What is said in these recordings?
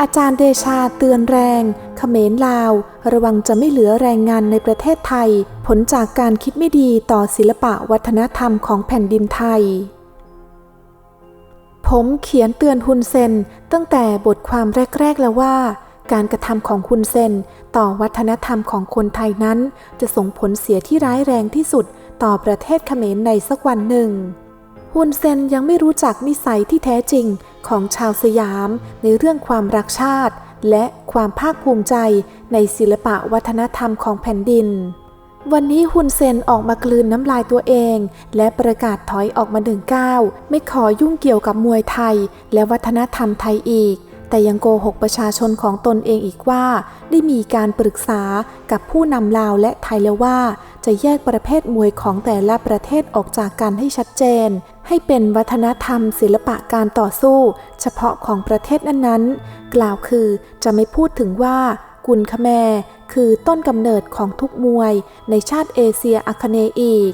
อาจารย์เดชาเตือนแรงเขมรลาว ระวังจะไม่เหลือแรงงานในประเทศไทย ผลจากการคิดไม่ดีต่อศิลปะวัฒนธรรมของแผ่นดินไทย ผมเขียนเตือนฮุนเซนตั้งแต่บทความแรก ๆ แล้วว่า การกระทำของฮุนเซนต่อวัฒนธรรมของคนไทยนั้น จะส่งผลเสียที่ร้ายแรงที่สุดต่อประเทศเขมรในสักวันหนึ่ง ฮุนเซนยังไม่รู้จักนิสัยที่แท้จริงของชาวสยามในเรื่องความรักชาติ และความภาคภูมิใจในศิลปะวัฒนธรรมของแผ่นดิน วันนี้ฮุนเซนออกมากลืนน้ำลายตัวเอง และประกาศถอยออกมาหนึ่งก้าวไม่ขอยุ่งเกี่ยวกับมวยไทย และวัฒนธรรมไทยอีก แต่ยังโกหกประชาชนของตนเองอีกว่า ได้มีการปรึกษากับผู้นำลาวและไทยแล้วว่า จะแยกประเภทมวยของแต่ละประเทศออกจากกันให้ชัดเจน ให้เป็นวัฒนธรรมศิลปะการต่อสู้ เฉพาะของประเทศนั้นๆ กล่าวคือจะไม่พูดถึงว่ากุนคแม คือต้นกำเนิดของทุกมวยในชาติเอเชียอาคเนย์อีก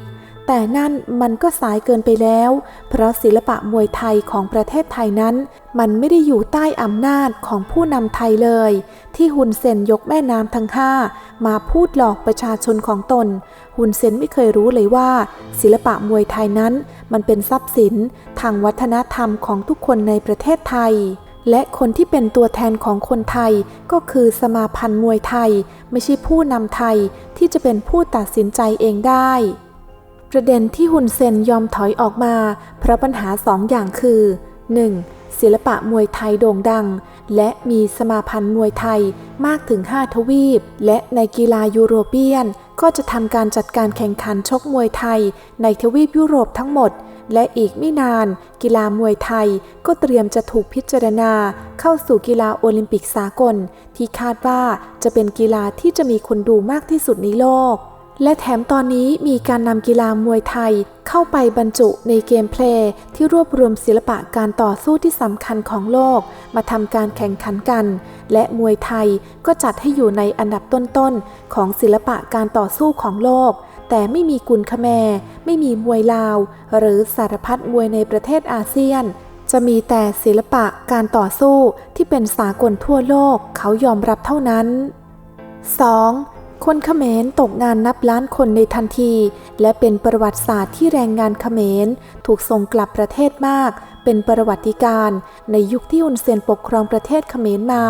แต่นั่นมันก็สายเกินไปแล้ว เพราะศิลปะมวยไทยของประเทศไทยนั้น มันไม่ได้อยู่ใต้อำนาจของผู้นำไทยเลย ที่ฮุนเซนยกแม่น้ำทั้งห้ามาพูดหลอกประชาชนของตนฮุนเซนไม่เคยรู้เลยว่า ศิลปะมวยไทยนั้น มันเป็นทรัพย์สินทางวัฒนธรรมของทุกคนในประเทศไทยและคนที่เป็นตัวแทนของคนไทยก็คือสมาพันธ์มวยไทย ไม่ใช่ผู้นำไทยที่จะเป็นผู้ตัดสินใจเองได้ ประเด็นที่ฮุนเซนยอมถอยออกมา เพราะปัญหาสองอย่างคือ 1. ศิลปะมวยไทยโด่งดัง และมีสมาพันธ์มวยไทยมากถึง 5 ทวีป และในกีฬายุโรเปียน ก็จะทำการจัดการแข่งขันชกมวยไทย ในทวีปยุโรปทั้งหมด และอีกไม่นาน กีฬามวยไทยก็เตรียมจะถูกพิจารณา เข้าสู่กีฬาโอลิมปิกสากล ที่คาดว่าจะเป็นกีฬาที่จะมีคนดูมากที่สุดในโลก และแถมตอนนี้มีการนำกีฬามวยไทย เข้าไปบรรจุในเกมเพลย์ที่รวบรวมศิลปะการต่อสู้ที่สำคัญของโลก มาทำการแข่งขันกัน และมวยไทยก็จัดให้อยู่ในอันดับต้นๆ ของศิลปะการต่อสู้ของโลก แต่ไม่มีกุนคแมร์ไม่มีมวยลาว หรือสารพัดมวยในประเทศอาเซียน จะมีแต่ศิลปะการต่อสู้ที่เป็นสากลทั่วโลกเขายอมรับเท่านั้น 2. คนเขมรตกงานนับล้านคนในทันที และเป็นประวัติศาสตร์ที่แรงงานเขมร ถูกส่งกลับประเทศมาก เป็นประวัติการในยุคที่อุนเซนปกครองประเทศเขมรมา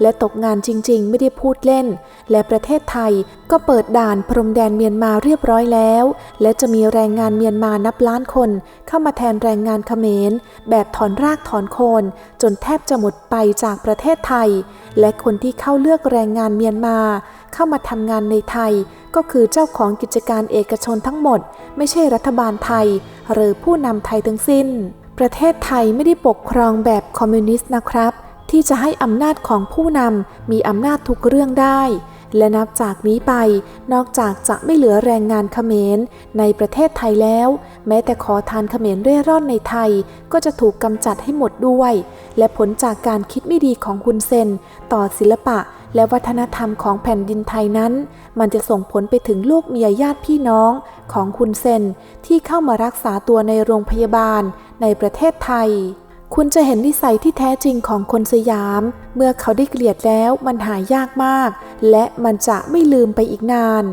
และตกงานจริง ๆ ไม่ได้พูดเล่น และประเทศไทยก็เปิดด่านพรมแดนเมียนมาเรียบร้อยแล้ว และจะมีแรงงานเมียนมานับล้านคน เข้ามาแทนแรงงานเขมร แบบถอนรากถอนโคน จนแทบจะหมดไปจากประเทศไทย และคนที่เข้าเลือกแรงงานเมียนมา เข้ามาทำงานในไทย ก็คือเจ้าของกิจการเอกชนทั้งหมด ไม่ใช่รัฐบาลไทย หรือผู้นำไทยทั้งสิ้น ประเทศไทยไม่ได้ปกครองแบบคอมมิวนิสต์นะครับ ที่จะให้อำนาจของผู้นำมีอำนาจทุกเรื่องได้ และนับจากนี้ไป นอกจากจะไม่เหลือแรงงานเขมร ในประเทศไทยแล้ว แม้แต่ขอทานเขมรเร่ร่อนในไทย ก็จะถูกกำจัดให้หมดด้วย และผลจากการคิดไม่ดีของคุณเซน ต่อศิลปะและวัฒนธรรมของแผ่นดินไทยนั้น มันจะส่งผลไปถึงลูกเมียญาติพี่น้องของคุณเซนที่เข้ามารักษาตัวในโรงพยาบาล ในประเทศไทย คุณจะเห็นนิสัยที่แท้จริงของคนสยาม เมื่อเขาได้เกลียดแล้วมันหายากมาก และมันจะไม่ลืมไปอีกนาน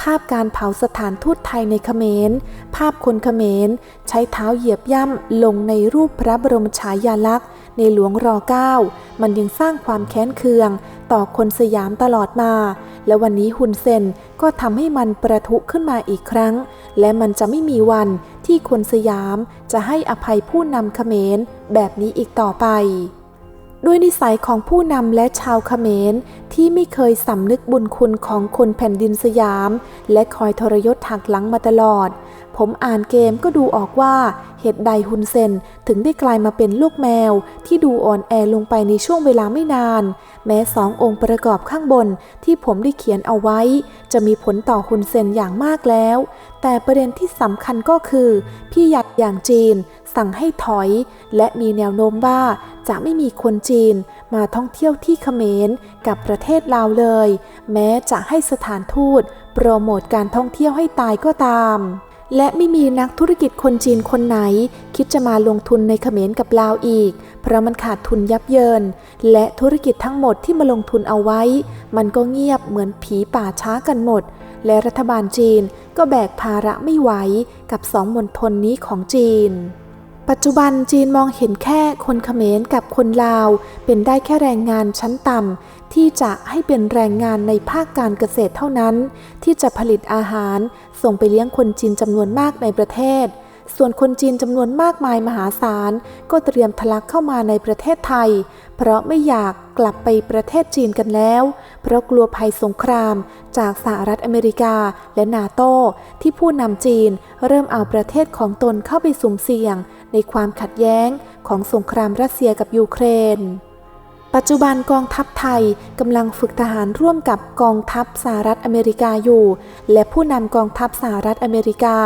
ภาพการเผาสถานทูตไทยในเขมร ภาพคนเขมร ใช้เท้าเหยียบย่ำลงในรูปพระบรมฉายาลักษณ์ ในหลวงรอเก้ามันยังสร้างความแค้นเคืองต่อคนสยามตลอดมา และวันนี้ฮุนเซนก็ทำให้มันประทุขึ้นมาอีกครั้ง และมันจะไม่มีวัน ที่คนสยามจะให้อภัยผู้นำเขมรแบบนี้อีกต่อไป ด้วยนิสัยของผู้นำและชาวเขมร ที่ไม่เคยสำนึกบุญคุณของคนแผ่นดินสยาม และคอยทรยศหักหลังมาตลอด ผมอ่านเกมก็ดูออกว่า เหตุใดฮุนเซนถึงได้กลายมาเป็นลูกแมว ที่ดูอ่อนแอลงไปในช่วงเวลาไม่นาน แม้สององค์ประกอบข้างบนที่ผมได้เขียนเอาไว้ จะมีผลต่อฮุนเซนอย่างมากแล้ว แต่ประเด็นที่สำคัญก็คือ พี่หยัดอย่างจีน สั่งให้ถอย และมีแนวโน้มว่าจะไม่มีคนจีนมาท่องเที่ยวที่เขมรกับประเทศลาวเลย แม้จะให้สถานทูตโปรโมทการท่องเที่ยวให้ตายก็ตาม และไม่มีนักธุรกิจคนจีนคนไหน คิดจะมาลงทุนในเขมรกับลาวอีก เพราะมันขาดทุนยับเยิน และธุรกิจทั้งหมดที่มาลงทุนเอาไว้ มันก็เงียบเหมือนผีป่าช้ากันหมด และรัฐบาลจีนก็แบกภาระไม่ไหวกับสองมณฑลนี้ของจีน ปัจจุบันจีนมองเห็นแค่คนเขมรกับคนลาว เป็นได้แค่แรงงานชั้นต่ำที่จะให้เป็นแรงงานในภาคการเกษตรเท่านั้น ที่จะผลิตอาหาร ส่งไปเลี้ยงคนจีนจำนวนมากในประเทศ ส่วนคนจีนจำนวนมากมายมหาศาล ก็เตรียมทะลักเข้ามาในประเทศไทย เพราะไม่อยากกลับไปประเทศจีนกันแล้ว เพราะกลัวภัยสงคราม จากสหรัฐอเมริกาและนาโต้ที่ผู้นำจีนเริ่มเอาประเทศของตนเข้าไปสุ่มเสี่ยง ในความขัดแย้งของสงครามรัสเซียกับยูเครน ปัจจุบันกองทัพไทยกำลังฝึกทหารร่วมกับกองทัพสหรัฐอเมริกาอยู่ และผู้นำกองทัพสหรัฐอเมริกา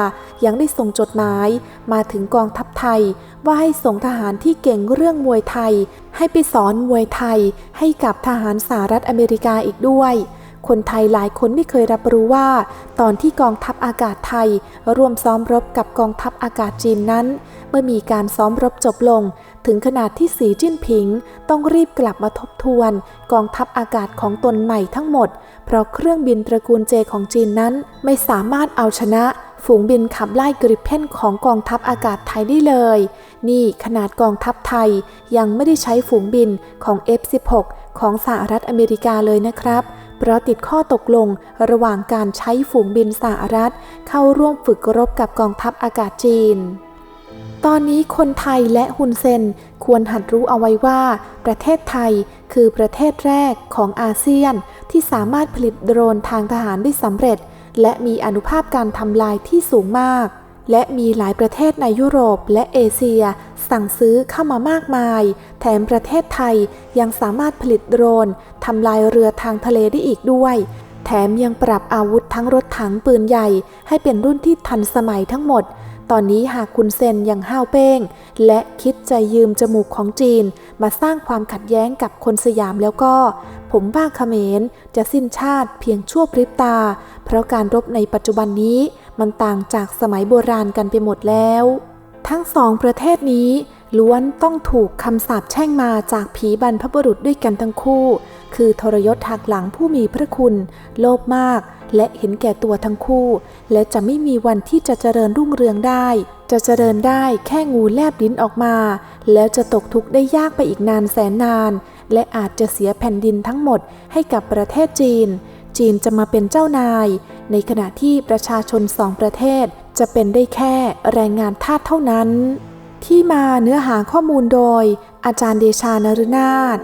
ยังได้ส่งจดหมาย มาถึงกองทัพไทย ว่าให้ส่งทหารที่เก่งเรื่องมวยไทย ให้ไปสอนมวยไทยให้กับทหารสหรัฐอเมริกาอีกด้วย คนไทยหลายคนไม่เคยรับรู้ว่า ตอนที่กองทัพอากาศไทย ร่วมซ้อมรบกับกองทัพอากาศจีนนั้น เมื่อมีการซ้อมรบจบลง ถึงขนาดที่สีจิ้นผิง ต้องรีบกลับมาทบทวน กองทัพอากาศของตนใหม่ทั้งหมด เพราะเครื่องบินตระกูลเจของจีนนั้น ไม่สามารถเอาชนะฝูงบินขับไล่กริปเพนของกองทัพอากาศไทยได้เลย นี่ขนาดกองทัพไทยยังไม่ได้ใช้ฝูงบินของ F16 ของสหรัฐอเมริกาเลยนะครับ เพราะติดข้อตกลงระหว่างการใช้ฝูงบินสหรัฐ เข้าร่วมฝึกรบกับกองทัพอากาศจีน ตอนนี้คนไทยและฮุนเซนควรหัดรู้เอาไว้ว่า ประเทศไทยคือประเทศแรกของอาเซียนที่สามารถผลิตโดรนทางทหารได้สำเร็จ และมีอนุภาพการทำลายที่สูงมาก และมีหลายประเทศในยุโรปและเอเชีย สั่งซื้อเข้ามามากมาย แถมประเทศไทยยังสามารถผลิตโดรนทำลายเรือทางทะเลได้อีกด้วย แถมยังปรับอาวุธทั้งรถถังปืนใหญ่ ให้เป็นรุ่นที่ทันสมัยทั้งหมด ตอนนี้หากคุณเซนยังห้าวเป้ง และคิดจะยืมจมูกของจีน มาสร้างความขัดแย้งกับคนสยามแล้วก็ ผมว่าเขมรจะสิ้นชาติเพียงชั่วพริบตา เพราะการรบในปัจจุบันนี้มันต่างจากสมัยโบราณกันไปหมดแล้ว ทั้งสองประเทศนี้ล้วนต้องถูกคำสาปแช่งมาจากผีบรรพบุรุษด้วยกันทั้งคู่ คือทรยศหักหลังผู้มีพระคุณ โลภมาก และเห็นแก่ตัวทั้งคู่ และจะไม่มีวันที่จะเจริญรุ่งเรืองได้ จะเจริญได้แค่งูแลบลิ้นออกมา แล้วจะตกทุกข์ได้ยากไปอีกนานแสนนาน และอาจจะเสียแผ่นดินทั้งหมดให้กับประเทศจีน จีนจะมาเป็นเจ้านาย ในขณะที่ประชาชนสองประเทศ จะเป็นได้แค่แรงงานทาสเท่านั้น ที่มาเนื้อหาข้อมูลโดยอาจารย์เดชานรุนาถ